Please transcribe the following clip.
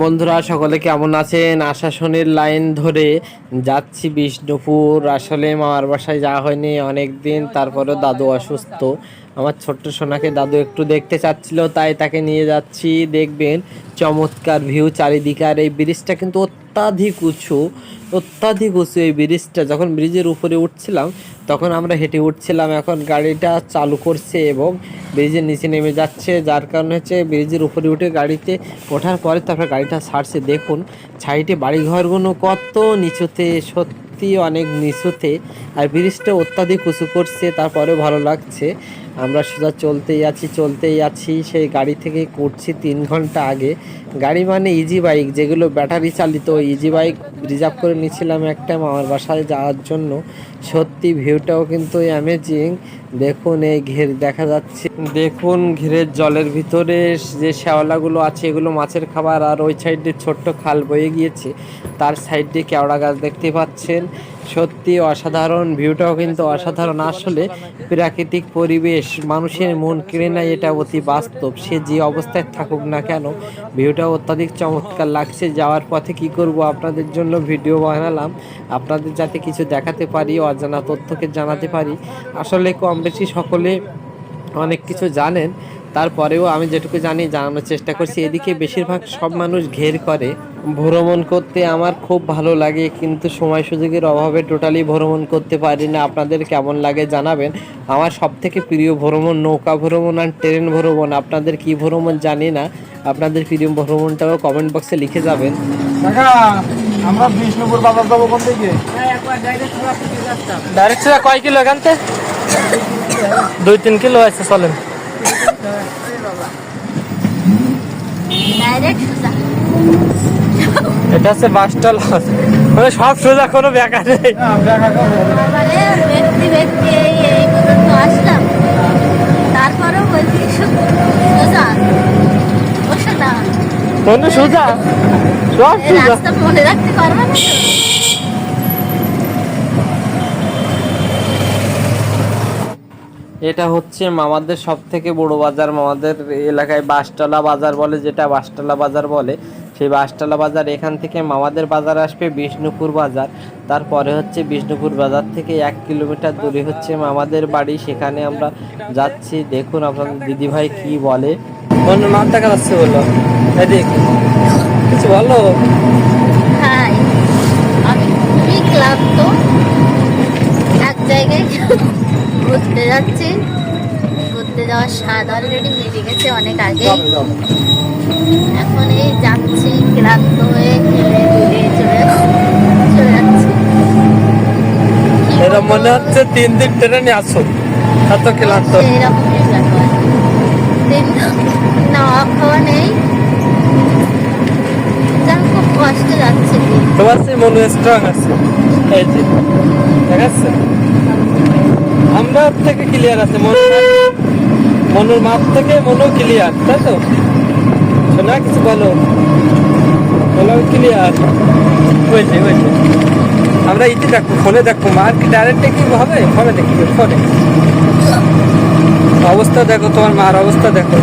বন্ধুরা, সকলে কেমন আছেন? আশাসনের লাইন ধরে যাচ্ছি বিষ্ণুপুর। আসলে মামার বাসায় যাওয়া হয়নি অনেক দিন তারপরে দাদু অসুস্থ। আমার ছোট্ট সোনাকে দাদু একটু দেখতে চাচ্ছিল, তাই তাকে নিয়ে যাচ্ছি। দেখবেন, চমৎকার ভিউ চারিদিকে। আর এই ব্রিজটা কিন্তু অত্যাধিক উঁচু অত্যাধিক উঁচু এই ব্রিজটা যখন ব্রিজের উপরে উঠছিলাম, তখন আমরা হেঁটে উঠছিলাম। এখন গাড়িটা চালু করছে এবং ব্রিজের নিচে নেমে যাচ্ছে। যার কারণে হচ্ছে ব্রিজের উপরে উঠে গাড়িতে ওঠার পরে তারপরে গাড়িটা ছাড়ছে। দেখুন সাইডে বাড়িঘরগুলো কত নিচুতে, সত্যি অনেক নিচুতে। আর ব্রিজটা অত্যাধিক উঁচু করছে তারপরে ভালো লাগছে। আমরা সোজা চলতেই আছি চলতেই আছি। সেই গাড়ি থেকে করছি তিন ঘণ্টা আগে। গাড়ি মানে ইজি বাইক যেগুলো ব্যাটারি চালিত। ইজি বাইক রিজার্ভ করে নিয়েছিলাম একটা মামার বাসায় যাওয়ার জন্য। সত্যি ভিউটাও কিন্তু অ্যামেজিং দেখুন এই ঘের দেখা যাচ্ছে। দেখুন ঘেরের জলের ভিতরে যে শ্যাওলাগুলো আছে, এগুলো মাছের খাবার। আর ওই সাইডে ছোট্ট খাল বয়ে গিয়েছে। তার সাইডে কেওড়া গাছ দেখতে পাচ্ছেন। সত্যি অসাধারণ ভিউটাও কিন্তু অসাধারণ। আসলে প্রাকৃতিক পরিবেশ মানুষের মন কেড়ে নেয়, এটা অতি বাস্তব। সে যে অবস্থায় থাকুক না কেন, ভিডিওটা অত্যাধিক চমৎকার লাগছে। যাওয়ার পথে কি করব আপনাদের জন্য ভিডিও বানালাম। আপনাদের যাতে কিছু দেখাতে পারি, অজানা তথ্যকে জানাতে পারি। আসলে কম বেশি সকলে অনেক কিছু জানেন। তারপরেও আমি যেটুকু জানি জানানোর চেষ্টা করছি এদিকে বেশিরভাগ সব মানুষ ঘের করে। ভ্রমণ করতে আমার খুব ভালো লাগে কিন্তু সময় সুযোগের অভাবে টোটালি ভ্রমণ করতে পারি না। আপনাদের কেমন লাগে জানাবেন। আমার সব থেকে প্রিয় ভ্রমণ নৌকা ভ্রমণ আর ট্রেন ভ্রমণ। আপনাদের কি ভ্রমণ জানি না। আপনাদের প্রিয় ভ্রমণটাও কমেন্ট বক্সে লিখে যাবেন। কাকা আমরা বিষ্ণুপুর বাজার যাব কোন থেকে ডাইরেক্ট কয় কিলো এখান থেকে? দুই তিন কিলো আছে চলেন। ডাইরেক্ট সোজা। এটা হচ্ছে বাসটাল মানে সব সোজা কোনো বেকার নেই। মানে ব্যক্তি ব্যক্তি এই পর্যন্ত আসলাম। তারপরেও বলছি সোজা কোনো সোজা? সব সোজা। রাস্তা মনে রাখতে পারবে না এটা হচ্ছে মামাদের সব থেকে বড় বাজার। মামাদের এলাকায় বাসতলা বাজার বলে, যেটা বাসটালা বাজার বলে, সেই বাসতলা বাজার এখান থেকে মামাদের বাজার আসবে বিষ্ণুপুর বাজার। তারপরে হচ্ছে বিষ্ণুপুর বাজার থেকে এক কিলোমিটার দূরে হচ্ছে মামাদের বাড়ি। সেখানে আমরা যাচ্ছি। দেখুন আপনাদের দিদিভাই কি বলে। যাচ্ছে বলল কিছু বলো? হাই আমি জায়গায় ঘুরতে যাচ্ছি। ঘুরতে যাওয়ার স্বাদ অলরেডি মিটে গেছে অনেক আগে এখন এই যাচ্ছি ক্লান্ত হয়ে খেলে ঘুরে চলে চলে যাচ্ছি। কি এটা মনে হচ্ছে তিন দিন ট্রেনে আসো এত ক্লান্ত। সেইরকমই ব্যাপার। দিন নাওয়া খাওয়া নেই। যা খুব কষ্ট যাচ্ছে। দিন তোমার সেই মনে স্ট্রং আছে। এই যে দেখাচ্ছে? আমরা থেকে ক্লিয়ার আছে মন মনুর মাপ থেকে মনও ক্লিয়ার তাই তো? শোনা, কিছু বলো? বলো ক্লিয়ার হয়েছে হয়েছে। আমরা ইতি দেখব, ফোনে দেখব, মার কি ডাইরেক্টে কি হবে? ফোনে দেখি ফোনে। অবস্থা দেখো, তোমার মার অবস্থা দেখো।